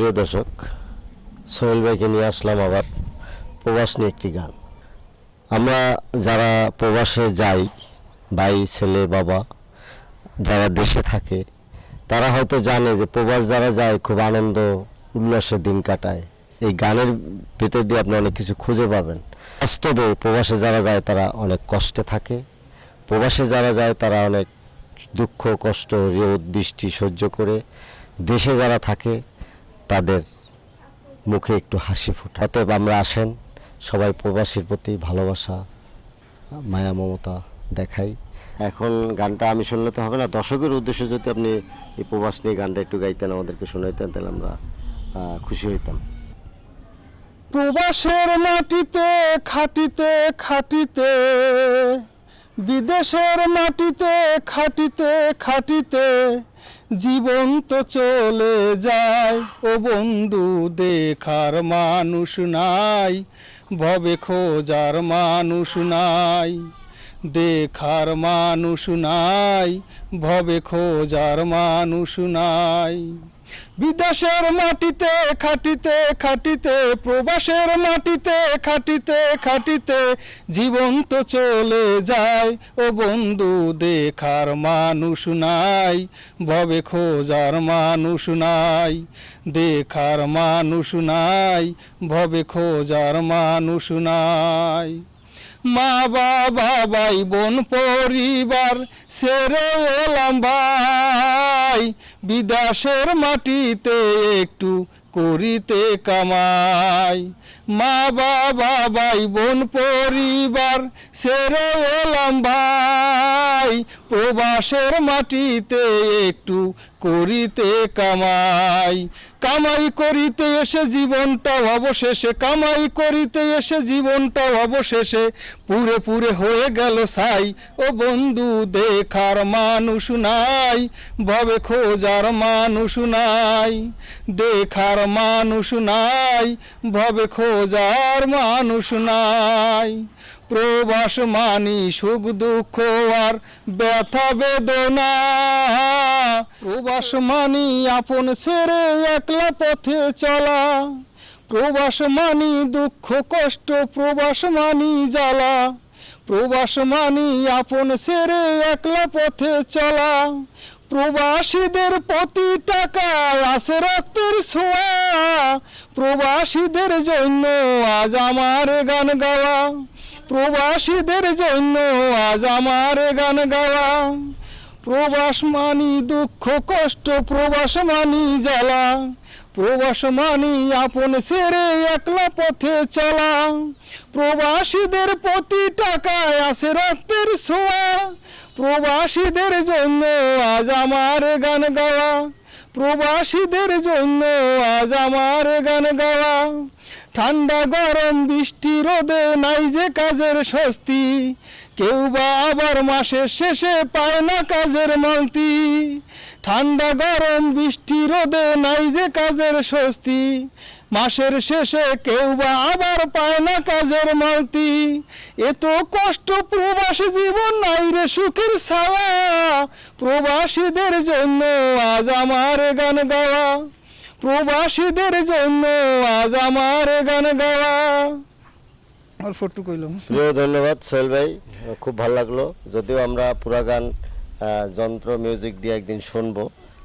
প্রিয় দর্শক, সোহেল ভাইকে নিয়ে আসলাম আবার প্রবাস নিয়ে একটি গান। আমরা যারা প্রবাসে যাই, ভাই, ছেলে, বাবা, যারা দেশে থাকে, তারা হয়তো জানে যে প্রবাস যারা যায়, খুব আনন্দ উল্লাসের দিন কাটায়। এই গানের ভেতর দিয়ে আপনি অনেক কিছু খুঁজে পাবেন। বাস্তবে প্রবাসে যারা যায়, তারা অনেক কষ্টে থাকে। প্রবাসে যারা যায়, তারা অনেক দুঃখ, কষ্ট, রোদ, বৃষ্টি সহ্য করে। দেশে যারা থাকে তাদের মুখে একটু হাসি ফোটে। অতএব আমরা আসেন, সবাই প্রবাসীর প্রতি ভালোবাসা, মায়া, মমতা দেখাই। এখন গানটা আমি শুনলে তো হবে না। দর্শকের উদ্দেশ্যে যদি আপনি এই প্রবাস নিয়ে গানটা একটু গাইতেন, আমাদেরকে শোনাইতেন, তাহলে আমরা খুশি হইতাম। প্রবাসের মাটিতে, খাটিতে খাটিতে, বিদেশের মাটিতে, খাটিতে খাটিতে জীবন তো চলে যায়। ও বন্ধু, দেখার মানুষ নাই। ভবে খোঁজার মানুষ নাই। দেখার মানুষ নাই। ভবে খোঁজার মানুষ নাই। বিদেশের মাটিতে, খাটিতে খাটিতে, প্রবাসের মাটিতে, খাটিতে খাটিতে জীবন তো চলে যায়। ও বন্ধু, দেখার মানুষ নাই, ভবে খোঁজার মানুষ নাই, দেখার মানুষ নাই, ভবে খোঁজার মানুষ নাই। মা বাবা, ভাই বোন, পরিবার, সেরে এলাম ভাই বিদেশের মাটিতে একটু করিতে কামাই। মা, বাবা, ভাই, বোন, পরিবার সেরে এলাম ভাই। প্রবাসের মাটিতে একটু করিতে কামাই। কামাই করিতে এসে জীবনটা অবশেষে, কামাই করিতে এসে জীবনটা অবশেষে পুরে পুরে হয়ে গেল সাই। ও বন্ধু, দেখার মানুষ নাই। ভবে খোঁজার মানুষ নাই, দেখার মানুষ নাই, ভবে খোঁজার মানুষ নাই। প্রবাস মানি সুখ দুঃখ আর ব্যথা বেদনা। প্রবাস মানি আপন ছেড়ে একলা পথে চলা। প্রবাস মানি দুঃখ কষ্ট, প্রবাস মানি জ্বালা। প্রবাস মানি আপন ছেড়ে একলা পথে চলা। প্রবাসীদের প্রতি টাকা আছে রক্তের ছোঁয়া। প্রবাসীদের জন্য আজ আমার গান গাওয়া। প্রবাসীদের জন্য আজ আমার গান গাওয়া। প্রবাস মানি দুঃখ, কষ্ট, প্রবাস মানি জ্বালা। প্রবাস মানি আপন সেরে একলা পথে চলা। প্রবাসীদের প্রতি টাকায় আছে রক্তের ছোঁয়া। প্রবাসীদের জন্য আজ আমার গান গাওয়া। প্রবাসীদের জন্য আজ আমার গান গাওয়া। ঠান্ডা গরম, বৃষ্টি, রোদে নাই যে কাজের স্বস্তি। কেউ বা আবার মাসের শেষে পায় না কাজের মালতি। ঠান্ডা গরম, বৃষ্টি, রোদে নাই যে কাজের স্বস্তি। মাসের শেষে কেউ বা আবার পায় না কাজের মালতি এত কষ্ট, প্রবাসী জীবন নাই রে সুখের ছায়া। প্রবাসীদের জন্য আজ আমার গান গাওয়া। প্রবাসীদের জন্য আজ আমার গান গাওয়া। একটু কইলাম প্রিয়, ধন্যবাদ সোহেল ভাই। খুব ভালো লাগল। যদিও আমরা পুরা গান যন্ত্র মিউজিক দিয়ে একদিন শুনব।